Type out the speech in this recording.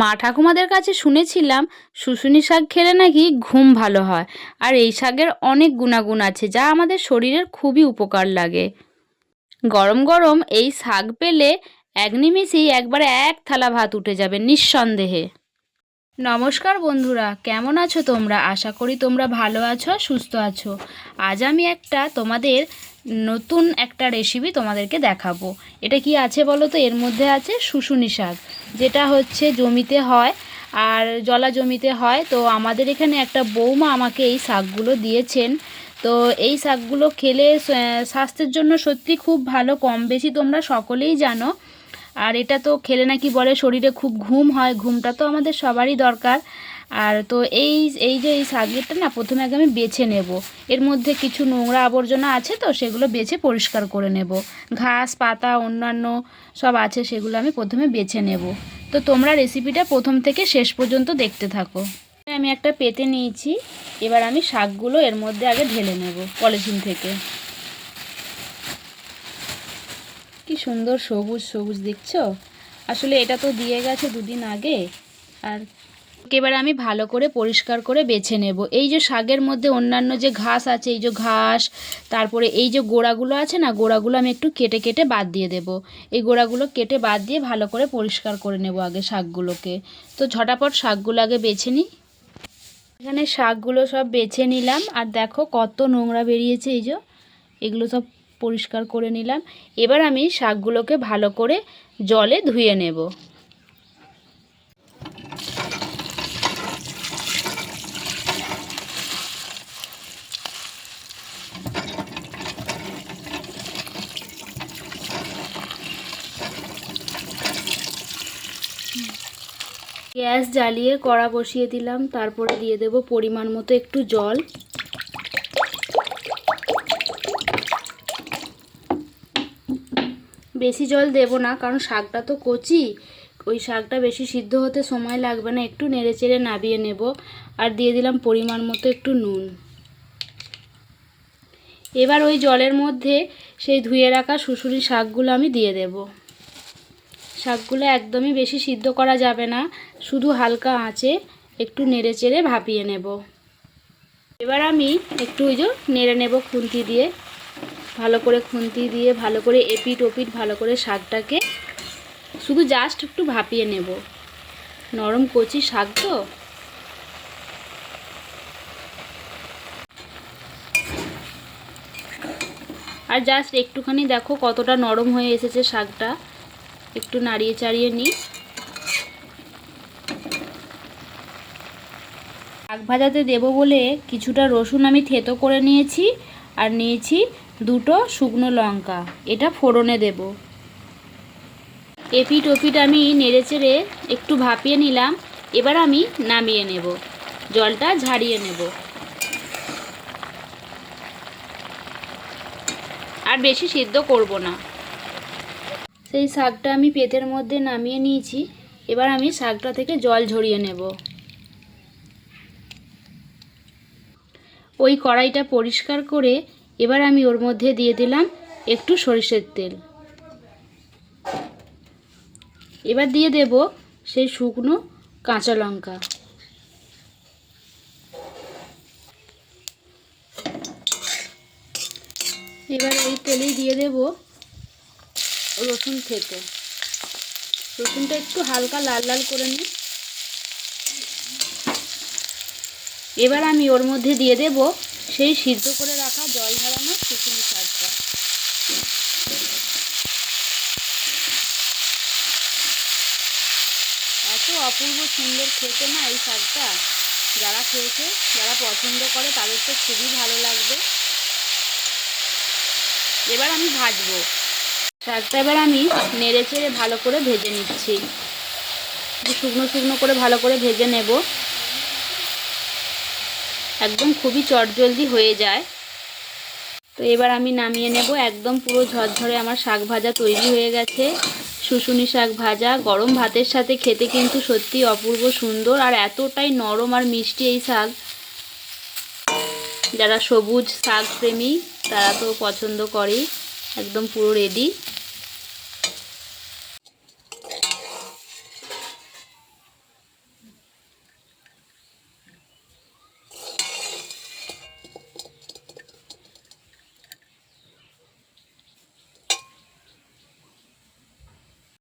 মা ঠাকুমাদের কাছে শুনেছিলাম শুশুনি শাক খেলে নাকি ঘুম ভালো হয়। আর এই শাকের অনেক গুণাগুণ আছে যা আমাদের শরীরের খুবই উপকার লাগে। গরম গরম এই শাক পেলে এক নিমিষেই একবারে এক থালা ভাত উঠে যাবে নিঃসন্দেহে। নমস্কার বন্ধুরা, কেমন আছো তোমরা? আশা করি তোমরা ভালো আছো, সুস্থ আছো। আজ আমি একটা তোমাদের নতুন একটা রেসিপি তোমাদেরকে দেখাবো। এটা কি আছে বলো তো? এর মধ্যে আছে শুশুনি শাক, যেটা হচ্ছে জমিতে হয় আর জলা জমিতে হয়। তো আমাদের এখানে একটা বৌমা আমাকে এই শাকগুলো দিয়েছেন। তো এই শাকগুলো খেলে স্বাস্থ্যের জন্য সত্যি খুব ভালো, কম বেশি তোমরা সকলেই জানো। আর এটা তো খেলে নাকি বলে শরীরে খুব ঘুম হয়, ঘুমটা তো আমাদের সবারই দরকার। আর তো এই এই যে এই শাকেরটা না প্রথমে আগে আমি বেছে নেব। এর মধ্যে কিছু নোংরা আবর্জনা আছে তো, সেগুলো বেছে পরিষ্কার করে নেব। ঘাস, পাতা, অন্যান্য সব আছে, সেগুলো আমি প্রথমে বেছে নেব। তো তোমরা রেসিপিটা প্রথম থেকে শেষ পর্যন্ত দেখতে থাকো। আমি একটা পেতে নিয়েছি, এবার আমি শাকগুলো এর মধ্যে আগে ঢেলে নেব পলিথিন থেকে। কি সুন্দর সবুজ সবুজ দেখছ? আসলে এটা তো দিয়ে গেছে দুদিন আগে। আর এবার আমি ভালো করে পরিষ্কার করে বেছে নেব। এই যে শাকের মধ্যে অন্যান্য যে ঘাস আছে, এই যে ঘাস, তারপরে এই যে গোড়াগুলো আছে না, গোড়াগুলো আমি একটু কেটে কেটে বাদ দিয়ে দেব। এই গোড়াগুলো কেটে বাদ দিয়ে ভালো করে পরিষ্কার করে নেব আগে শাকগুলোকে। তো ঝটাপট শাকগুলো আগে বেছে নিই। এখানে শাকগুলো সব বেছে নিলাম, আর দেখো কত নোংরা বেরিয়েছে এই যে। এগুলো সব পরিষ্কার করে নিলাম। এবার আমি শাকগুলোকে ভালো করে জলে ধুয়ে নেব। গ্যাস জ্বালিয়ে কড়া বসিয়ে দিলাম, তারপরে দিয়ে দেব পরিমাণ মতো একটু জল। বেশি জল দেব না, কারণ শাকটা তো কচি, ওই শাকটা বেশি সিদ্ধ হতে সময় লাগবে না, একটু নেড়ে চেড়ে নাবিয়ে নেব, আর দিয়ে দিলাম পরিমাণ মতো একটু নুন। এবার ওই জলের মধ্যে সেই ধুয়ে রাখা শুশুরি শাকগুলো আমি দিয়ে দেব। শাকগুলো একদমই বেশি সিদ্ধ করা যাবে না, শুধু হালকা আঁচে একটু নেড়ে চেড়ে ভাপিয়ে নেব। এবার আমি একটু ওই যে নেড়ে নেব খুন্তি দিয়ে, ভালো করে খুন্তি দিয়ে, ভালো করে এপিট ওপিট ভালো করে শাকটাকে, শুধু জাস্ট একটু ভাপিয়ে নেব। নরম কচি শাক তো। আর জাস্ট একটুখানি দেখো কতটা নরম হয়ে এসেছে শাকটা। একটু নাড়িয়ে চাড়িয়ে নিই। শাক ভাজাতে দেবো বলে কিছুটা রসুন আমি থেতো করে নিয়েছি আর নিয়েছি দুটো শুকনো লঙ্কা। এটা ফোড়নে দেব। এপিট ওপিট আমি নেড়ে চেড়ে একটু ভাপিয়ে নিলাম। এবার আমি নামিয়ে নেব। জলটা ঝাড়িয়ে নেব। আর বেশি সিদ্ধ করব না। সেই শাকটা আমি পেটের মধ্যে নামিয়ে নিয়েছি। এবার আমি শাকটা থেকে জল ঝরিয়ে নেব। ওই কড়াইটা পরিষ্কার করে এবার আমি ওর মধ্যে দিয়ে দিলাম একটু সরিষের তেল। এবার দিয়ে দেব সেই শুকনো কাঁচা লঙ্কা। এবার এই তেলেই দিয়ে দেব রসুন থেতো রসুনটা একটু হালকা লাল লাল করে নিই এবার আমি ওর মধ্যে দিয়ে দেব সেই সিদ্ধ করে রাখা জল ঝরানো শুকনো শাকটা। এত অপূর্ব সুন্দর খেতে না এই শাকটা। যারা খেয়েছে, যারা পছন্দ করে, তাদের তো খুবই ভালো লাগবে। এবার আমি ভাজবো। শাকটা এবার আমি নেড়ে চেড়ে ভালো করে ভেজে নিচ্ছি। শুকনো শুকনো করে ভালো করে ভেজে নেব। একদম খুবই চটজলদি হয়ে যায়। তো এবার আমি নামিয়ে নেব। একদম পুরো ঝরঝরে আমার শাক ভাজা তৈরি হয়ে গেছে। শুশুনি শাক ভাজা, গরম ভাতের সাথে খেতে কিন্তু সত্যি অপূর্ব সুন্দর আর এতটাই নরম আর মিষ্টি এই শাক। যারা সবুজ শাক প্রেমী, তারা তো পছন্দ করেই। একদম পুরো রেডি